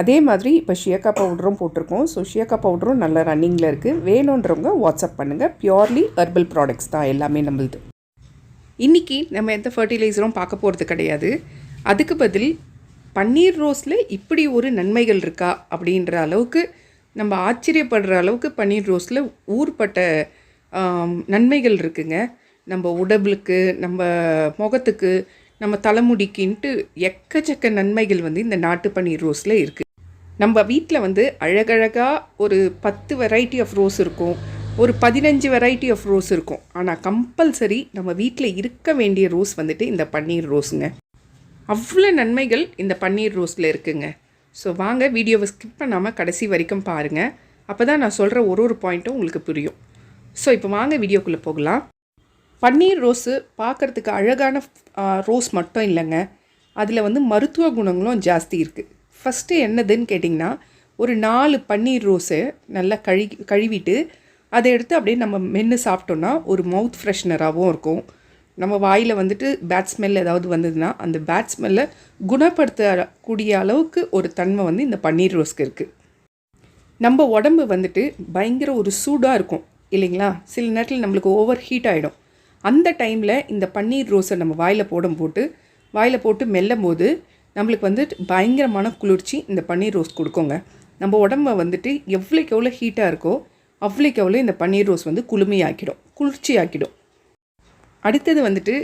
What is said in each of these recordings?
அதே மாதிரி இப்போ ஷியக்கா பவுடரும் போட்டிருக்கோம். ஸோ ஷியக்கா பவுடரும் நல்ல ரன்னிங்கில் இருக்குது வேணுன்றவங்க வாட்ஸ்அப் பண்ணுங்கள் பியோர்லி ஹெர்பல் ப்ராடக்ட்ஸ் தான் எல்லாமே நம்மளுது. இன்றைக்கி நம்ம எந்த ஃபர்டிலைசரும் பார்க்க போகிறது கிடையாது. அதுக்கு பதில் பன்னீர் ரோஸில் இப்படி ஒரு நன்மைகள் இருக்கா அப்படின்ற அளவுக்கு நம்ம ஆச்சரியப்படுற அளவுக்கு பன்னீர் ரோஸில் ஊர்பட்ட நன்மைகள் இருக்குங்க. நம்ம உடம்புக்கு நம்ம முகத்துக்கு நம்ம தலைமுடிக்குன்ட்டு எக்கச்சக்க நன்மைகள் வந்து இந்த நாட்டு பன்னீர் ரோஸில் இருக்குது நம்ம வீட்டில் வந்து அழகழகாக ஒரு பத்து வெரைட்டி ஆஃப் ரோஸ் இருக்கும். ஒரு பதினஞ்சு வெரைட்டி ஆஃப் ரோஸ் இருக்கும். ஆனால் கம்பல்சரி நம்ம வீட்டில் இருக்க வேண்டிய ரோஸ் வந்துட்டு இந்த பன்னீர் ரோஸுங்க அவ்வளோ நன்மைகள் இந்த பன்னீர் ரோஸில் இருக்குங்க. ஸோ வாங்க வீடியோவை ஸ்கிப் பண்ணாமல் கடைசி வரைக்கும் பாருங்கள் அப்போ தான் நான் சொல்கிற ஒரு ஒரு பாயிண்ட்டும் உங்களுக்கு புரியும். ஸோ இப்போ வாங்க வீடியோக்குள்ளே போகலாம். பன்னீர் ரோஸு பார்க்குறதுக்கு அழகான ரோஸ் மட்டும் இல்லைங்க. அதில் வந்து மருத்துவ குணங்களும் ஜாஸ்தி இருக்குது ஃபஸ்ட்டு என்னதுன்னு கேட்டிங்கன்னா ஒரு நாலு பன்னீர் ரோஸை நல்லா கழி கழுவிட்டு அதை எடுத்து அப்படியே நம்ம மென்று சாப்பிட்டோன்னா ஒரு மவுத் ஃப்ரெஷ்னராகவும் இருக்கும். நம்ம வாயில் வந்துட்டு பேட் ஸ்மெல் ஏதாவது வந்ததுன்னா அந்த பேட் ஸ்மெல்லை குணப்படுத்தக்கூடிய அளவுக்கு ஒரு தன்மை வந்து இந்த பன்னீர் ரோஸ்க்கு இருக்குது நம்ம உடம்பு வந்துட்டு பயங்கர ஒரு சூடாக இருக்கும் இல்லைங்களா? சில நேரத்தில் நம்மளுக்கு ஓவர் ஹீட் ஆகிடும் அந்த டைமில் இந்த பன்னீர் ரோஸை நம்ம வாயில் போடும் போட்டு வாயில் போட்டு மெல்லும் போது நம்மளுக்கு வந்து பயங்கரமான குளிர்ச்சி இந்த பன்னீர் ரோஸ் கொடுக்குங்க. நம்ம உடம்ப வந்துட்டு எவ்வளோக்கு எவ்வளோ ஹீட்டாக இருக்கோ அவ்வளோக்கு எவ்வளோ இந்த பன்னீர் ரோஸ் வந்து குளுமையாக்கிடும் குளிர்ச்சி ஆக்கிடும் அடுத்தது வந்துட்டு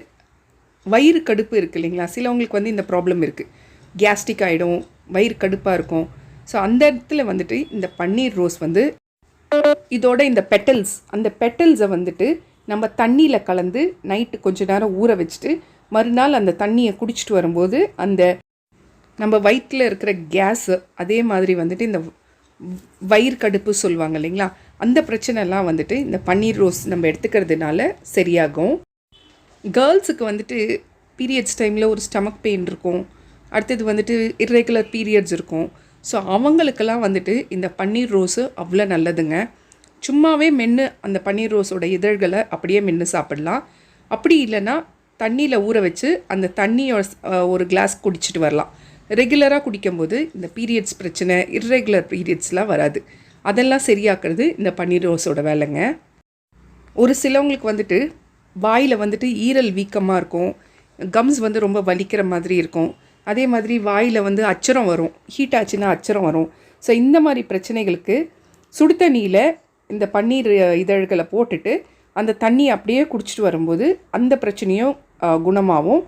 வயிறு கடுப்பு இருக்குது இல்லைங்களா? சிலவங்களுக்கு வந்து இந்த ப்ராப்ளம் இருக்குது கேஸ்ட்ரிக் ஆகிடும் வயிறு கடுப்பாக இருக்கும். ஸோ அந்த இடத்துல வந்துட்டு இந்த பன்னீர் ரோஸ் வந்து இதோட இந்த பெட்டல்ஸ் அந்த பெட்டல்ஸை வந்துட்டு நம்ம தண்ணியில் கலந்து நைட்டு கொஞ்ச நேரம் ஊற வச்சுட்டு மறுநாள் அந்த தண்ணியை குடிச்சிட்டு வரும்போது அந்த நம்ம வயிற்றில் இருக்கிற கேஸு அதே மாதிரி வந்துட்டு இந்த வயிறு கடுப்பு சொல்லுவாங்க இல்லைங்களா? அந்த பிரச்சனைலாம் வந்துட்டு இந்த பன்னீர் ரோஸ் நம்ம எடுத்துக்கிறதுனால சரியாகும். கேர்ள்ஸுக்கு வந்துட்டு பீரியட்ஸ் டைமில் ஒரு ஸ்டமக் பெயின் இருக்கும். அடுத்தது வந்துட்டு இர்ரெகுலர் பீரியட்ஸ் இருக்கும். ஸோ அவங்களுக்கெல்லாம் வந்துட்டு இந்த பன்னீர் ரோஸு அவ்வளோ நல்லதுங்க. சும்மாவே மென்று அந்த பன்னீர் ரோஸோட இதழ்களை அப்படியே மென்று சாப்பிடலாம். அப்படி இல்லைன்னா தண்ணியில் ஊற வச்சு அந்த தண்ணியை ஒரு கிளாஸ் குடிச்சிட்டு வரலாம். ரெகுலராக குடிக்கும்போது இந்த பீரியட்ஸ் பிரச்சனை இர்ரெகுலர் பீரியட்ஸ்லாம் வராது. அதெல்லாம் சரியாக்குறது இந்த பன்னீர் ரோஸோட வேலைங்க. ஒரு சிலவங்களுக்கு வந்துட்டு வாயில் வந்துட்டு ஈரல் வீக்கமாக இருக்கும். கம்ஸ் வந்து ரொம்ப வலிக்கிற மாதிரி இருக்கும். அதே மாதிரி வாயில் வந்து அச்சரம் வரும். ஹீட் ஆச்சுன்னா அச்சரம் வரும். ஸோ இந்த மாதிரி பிரச்சனைகளுக்கு சுடு தண்ணியில் இந்த பன்னீர் இதழ்களை போட்டுட்டு அந்த தண்ணி அப்படியே குடிச்சிட்டு வரும்போது அந்த பிரச்சனையும் குணமாகும்.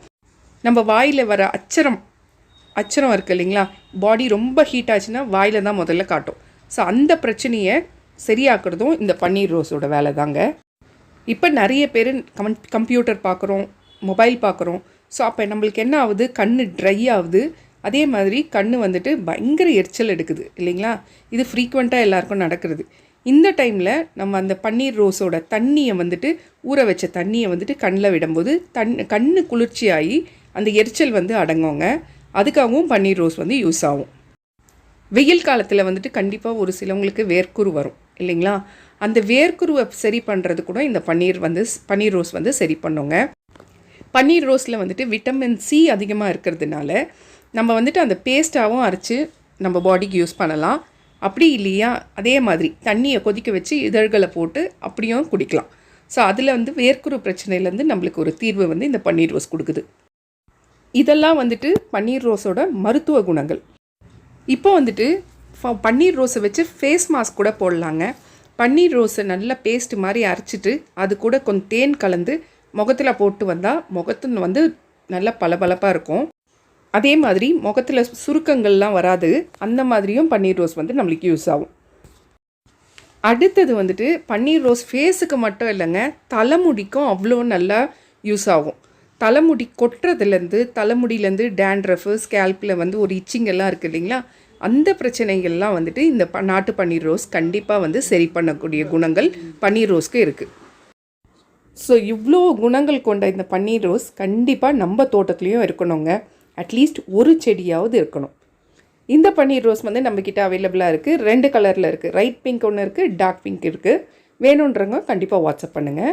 நம்ம வாயில் வர அச்சரம் அச்சரம் இருக்குது இல்லைங்களா? பாடி ரொம்ப ஹீட் ஆச்சுன்னா வாயில் தான் முதல்ல காட்டும். ஸோ அந்த பிரச்சனையை சரியாக்குறதும் இந்த பன்னீர் ரோஸோட வேலை தாங்க. இப்போ நிறைய பேர் கம் கம்ப்யூட்டர் பார்க்குறோம் மொபைல் பார்க்குறோம் ஸோ அப்போ நம்மளுக்கு என்ன ஆகுது? கண் ட்ரை ஆகுது. அதே மாதிரி கண் வந்துட்டு பயங்கர எரிச்சல் எடுக்குது இல்லைங்களா? இது ஃப்ரீக்வெண்ட்டாக எல்லாருக்கும் நடக்கிறது. இந்த டைமில் நம்ம அந்த பன்னீர் ரோஸோட தண்ணியை வந்துட்டு ஊற வச்ச தண்ணியை வந்துட்டு கண்ணில் விடும்போது தண் கண் குளிர்ச்சியாகி அந்த எரிச்சல் வந்து அடங்குங்க. அதுக்காகவும் பன்னீர் ரோஸ் வந்து யூஸ் ஆகும். வெயில் காலத்தில் வந்துட்டு கண்டிப்பாக ஒரு சிலவங்களுக்கு வேர்க்குரு வரும் இல்லைங்களா? அந்த வேர்க்குருவை சரி பண்ணுறது கூட இந்த பன்னீர் வந்து பன்னீர் ரோஸ் வந்து சரி பண்ணுங்க. பன்னீர் ரோஸில் வந்துட்டு விட்டமின் சி அதிகமாக இருக்கிறதுனால நம்ம வந்துட்டு அந்த பேஸ்ட்டாகவும் அரைச்சி நம்ம பாடிக்கு யூஸ் பண்ணலாம். அப்படி இல்லையா? அதே மாதிரி தண்ணியை கொதிக்க வச்சு இதழ்களை போட்டு அப்படியும் குடிக்கலாம். ஸோ அதில் வந்து வேர்க்குரு பிரச்சனையிலேருந்து நம்மளுக்கு ஒரு தீர்வு வந்து இந்த பன்னீர் ரோஸ் கொடுக்குது. இதெல்லாம் வந்துட்டு பன்னீர் ரோஸோட மருத்துவ குணங்கள். இப்போ வந்துட்டு ஃப- பன்னீர் ரோஸை வச்சு ஃபேஸ் மாஸ்க் கூட போடலாங்க. பன்னீர் ரோஸை நல்லா பேஸ்ட் மாதிரி அரைச்சிட்டு அது கூட கொஞ்சம் தேன் கலந்து முகத்தில் போட்டு வந்தால் முகத்துன்னு வந்து நல்லா பளபளப்பாக இருக்கும். அதே மாதிரி முகத்தில் சுருக்கங்கள்லாம் வராது. அந்த மாதிரியும் பன்னீர் ரோஸ் வந்து நம்மளுக்கு யூஸ் ஆகும். அடுத்தது வந்துட்டு பன்னீர் ரோஸ் ஃபேஸுக்கு மட்டும் இல்லைங்க தலைமுடிக்கும் அவ்வளோ நல்லா யூஸ் ஆகும். தலைமுடி கொட்டுறதுலேருந்து தலைமுடியிலேருந்து டேண்ட்ரஃபு ஸ்கேல்பில் வந்து ஒரு இச்சிங் எல்லாம் இருக்குது இல்லைங்களா? அந்த பிரச்சனைகள்லாம் வந்துட்டு இந்த ப நாட்டு பன்னீர் ரோஸ் கண்டிப்பாக வந்து சரி பண்ணக்கூடிய குணங்கள் பன்னீர் ரோஸ்க்கு இருக்குது ஸோ இவ்வளோ குணங்கள் கொண்ட இந்த பன்னீர் ரோஸ் கண்டிப்பாக நம்ம தோட்டத்துலேயும் இருக்கணுங்க. அட்லீஸ்ட் ஒரு செடியாவது இருக்கணும். இந்த பன்னீர் ரோஸ் வந்து நம்மக்கிட்ட அவைலபிளாக இருக்குது ரெண்டு கலரில் இருக்குது ரைட் பிங்க் ஒன்று இருக்குது டார்க் பிங்க் இருக்குது வேணுன்றவங்க கண்டிப்பாக வாட்ஸ்அப் பண்ணுங்கள்